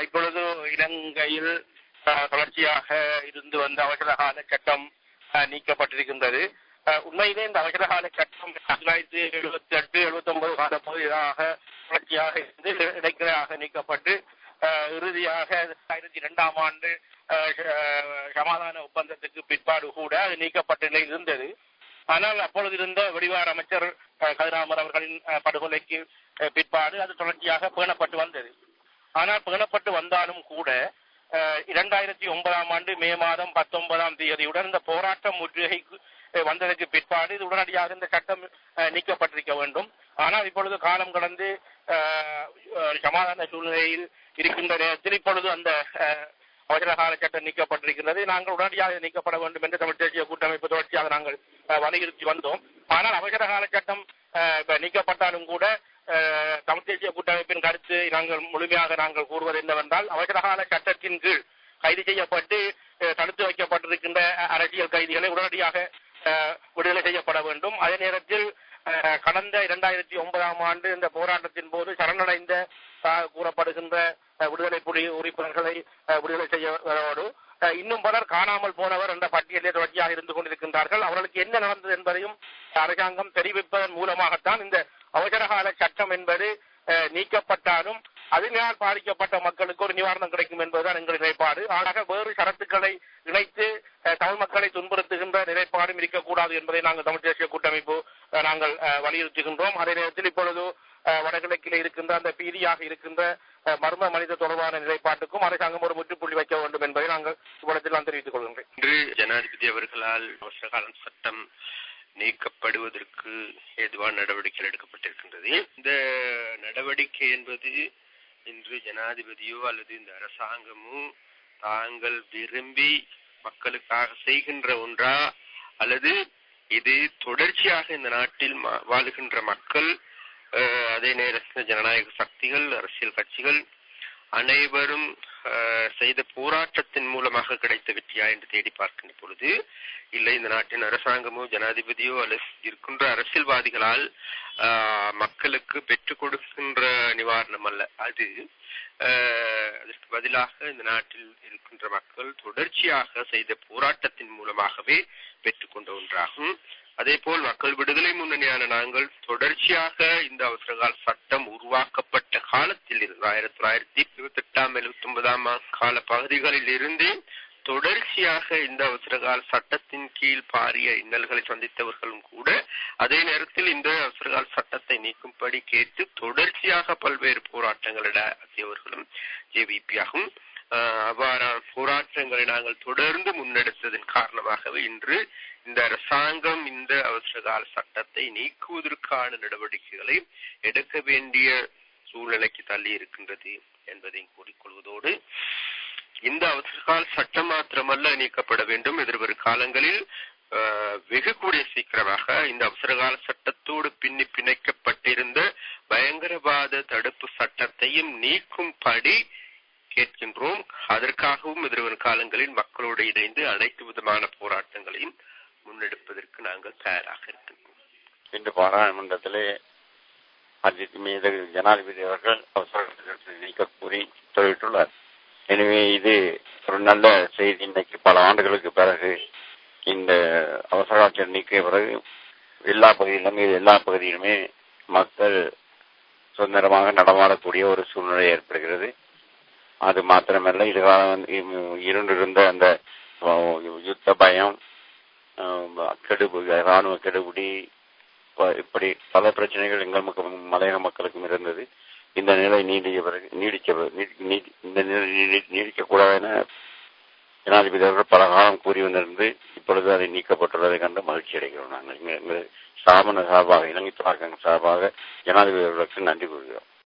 இப்பொழுது இலங்கையில் தொடர்ச்சியாக இருந்து வந்த அவசர கால சட்டம் நீக்கப்பட்டிருக்கின்றது. உண்மையிலே இந்த அவசர கால சட்டம் தொள்ளாயிரத்தி எழுபத்தி எட்டு எழுபத்தி ஒன்பது கால பகுதியாக தொடர்ச்சியாக இருந்து இடைக்கிடையாக நீக்கப்பட்டு அஹ், இறுதியாக ஆயிரத்தி இரண்டாம் ஆண்டு அஹ், சமாதான ஒப்பந்தத்துக்கு பிற்பாடு கூட அது நீக்கப்பட்ட நிலை இருந்தது. ஆனால் அப்பொழுது இருந்த வெளிவார அமைச்சர் கதிராமர் அவர்களின் படுகொலைக்கு பிற்பாடு அது தொடர்ச்சியாக பேணப்பட்டு வந்தது. ஆனால் பேணப்பட்டு வந்தாலும் கூட இரண்டாயிரத்தி ஒன்பதாம் ஆண்டு மே மாதம் பத்தொன்பதாம் தேதியுடன் இந்த போராட்டம் முற்றுகைக்கு வந்ததற்கு பிற்பாடு இது உடனடியாக இந்த சட்டம் நீக்கப்பட்டிருக்க வேண்டும். ஆனால் இப்பொழுது காலம் கடந்து சமாதான சூழ்நிலையில் இருக்கின்ற நேரத்தில் இப்பொழுது அந்த அவசர கால சட்டம் நீக்கப்பட்டிருக்கின்றது. நாங்கள் உடனடியாக நீக்கப்பட வேண்டும் என்று தமிழ் தேசிய கூட்டமைப்பு தொடர்ச்சியாக நாங்கள் வலியுறுத்தி வந்தோம். ஆனால் அவசர கால சட்டம் நீக்கப்பட்டாலும் கூட அஹ், தமிழ் தேசிய கூட்டமைப்பின் கருத்து நாங்கள் முழுமையாக நாங்கள் கூறுவது என்னவென்றால் அவசரகால சட்டத்தின் கீழ் கைது செய்யப்பட்டு தடுத்து வைக்கப்பட்டிருக்கின்ற அரசியல் கைதிகளை உடனடியாக விடுதலை செய்யப்பட வேண்டும். அதே நேரத்தில் கடந்த இரண்டாயிரத்தி ஒன்பதாம் ஆண்டு இந்த போராட்டத்தின் போது சரணடைந்த கூறப்படுகின்ற விடுதலை புலி உறுப்பினர்களை விடுதலை செய்யவரோடு இன்னும் பலர் காணாமல் போனவர் என்ற பட்டியலில் தொடர்ச்சியாக இருந்து கொண்டிருக்கின்றார்கள். அவர்களுக்கு என்ன நடந்தது என்பதையும் அரசாங்கம் தெரிவிப்பதன் மூலமாகத்தான் இந்த அவசரகால சட்டம் என்பது நீக்கப்பட்டாலும் அதனால் பாதிக்கப்பட்ட மக்களுக்கு ஒரு நிவாரணம் கிடைக்கும் என்பதுதான் எங்கள் நிலைப்பாடு. ஆக வேறு சரத்துக்களை இணைத்து தமிழ் மக்களை துன்புறுத்துகின்ற நிலைப்பாடும் இருக்கக்கூடாது என்பதை நாங்கள் தமிழ் தேசிய கூட்டமைப்பு நாங்கள் அஹ், வலியுறுத்துகின்றோம். அதே நேரத்தில் இப்பொழுது வடகிழக்கில் இருக்கின்ற அந்த பீதியாக இருக்கின்ற மர்ம மனித தொடர்பான நிலைப்பாட்டுக்கும் அரசாங்கம் ஒரு முற்றுப்புள்ளி வைக்க வேண்டும் என்பதை நாங்கள் இவ்விடத்தில் நான் தெரிவித்துக் கொள்கின்றேன் இன்று ஜனாதிபதி அவர்களால் அவசரகாலம் சட்டம் நீக்கப்படுவதற்கு ஏதுவான நடவடிக்கைகள் எடுக்கப்பட்டிருக்கின்றது. இந்த நடவடிக்கை என்பது இன்று ஜனாதிபதியோ அல்லது இந்த அரசாங்கமோ தாங்கள் விரும்பி மக்களுக்காக செய்கின்ற ஒன்றா? அல்லது இது தொடர்ச்சியாக இந்த நாட்டில் வாழுகின்ற மக்கள் அதே நேரத்தில் ஜனநாயக சக்திகள் அரசியல் கட்சிகள் அனைவரும் செய்த போராட்டத்தின் மூலமாக கிடைத்த வெற்றியா என்று தேடி பார்க்கின்ற பொழுது இல்லை இந்த நாட்டின் அரசாங்கமோ ஜனாதிபதியோ அல்லது இருக்கின்ற அரசியல்வாதிகளால் ஆஹ், மக்களுக்கு பெற்றுக் கொடுக்கின்ற நிவாரணம் அல்ல. அது ஆஹ், அதற்கு பதிலாக இந்த நாட்டில் இருக்கின்ற மக்கள் தொடர்ச்சியாக செய்த போராட்டத்தின் மூலமாகவே பெற்றுக்கொண்ட ஒன்றாகும். அதே போல் மக்கள் விடுதலை முன்னணியான நாங்கள் தொடர்ச்சியாக இந்த அவசரகால சட்டம் உருவாக்கப்பட்ட காலத்தில் இருந்து ஆயிரத்தி தொள்ளாயிரத்தி இருபத்தி எட்டாம் எழுபத்தி ஒன்பதாம் கால பகுதிகளில் இருந்தே தொடர்ச்சியாக இந்த அவசரகால சட்டத்தின் கீழ் பாரிய இன்னல்களை சந்தித்தவர்களும் கூட அதே நேரத்தில் இந்த அவசரகால சட்டத்தை நீக்கும்படி கேட்டு தொடர்ச்சியாக பல்வேறு போராட்டங்கள் நடத்தியவர்களும் ஜேவிபியாகும் அவ்வாறான போராட்டங்களை நாங்கள் தொடர்ந்து முன்னெடுத்ததன் காரணமாகவே இன்று இந்த அரசாங்கம் இந்த அவசரகால சட்டத்தை நீக்குவதற்கான நடவடிக்கைகளை எடுக்க வேண்டிய சூழ்நிலைக்கு தள்ளி இருக்கின்றது என்பதையும் கூறிக்கொள்வதோடு இந்த அவசரகால சட்டம் மாத்திரமல்ல நீக்கப்பட வேண்டும். எதிர்வரும் காலங்களில் ஆஹ், வெகு கூடிய சீக்கிரமாக இந்த அவசரகால சட்டத்தோடு பின்னி பிணைக்கப்பட்டிருந்த பயங்கரவாத தடுப்பு சட்டத்தையும் நீக்கும்படி கேட்கின்றோம். அதற்காகவும் எதிர்வரும் காலங்களில் மக்களோடு இணைந்து அனைத்து விதமான போராட்டங்களையும் முன்னெடுப்பதற்கு நாங்கள் தயாராக இருக்கின்றோம். இன்று பாராளுமன்றத்திலே அஜித் மீது ஜனாதிபதி அவர்கள் அவசர சட்டத்தை நீக்க கூறி தெரிவித்துள்ளார் எனவே இது ஒரு நல்ல செய்தி. இன்னைக்கு பல ஆண்டுகளுக்கு பிறகு இந்த அவசர ஆட்சியர் நீக்கிய பிறகு எல்லா பகுதியிலும் எல்லா பகுதியிலுமே மக்கள் சுதந்திரமாக நடமாடக்கூடிய ஒரு சூழ்நிலை ஏற்படுகிறது. அது மாத்திரமல்ல இதுகாலம் வந்து இருண்டிருந்த அந்த யுத்த பயம் கெடுபு ராணுவ கெடுபிடி இப்படி பல பிரச்சனைகள் எங்கள் மக்கள் மலையக மக்களுக்கும் இருந்தது. இந்த நிலை நீடிய பிறகு நீடிக்க நீ- இந்த நிலை நீடிக்க கூடாது என ஜனாதிபதி அவர்கள் பல காலம் கூறி வந்திருந்து இப்பொழுது அதை நீக்கப்பட்டுள்ளதை கண்டு மகிழ்ச்சி அடைகிறோம் நாங்கள். எங்கள் எங்கள் ஸ்தாபன சார்பாக இலங்கை தொழிற்சங்க சார்பாக ஜனாதிபதி அவர்களுக்கு நன்றி கூறுகிறோம்.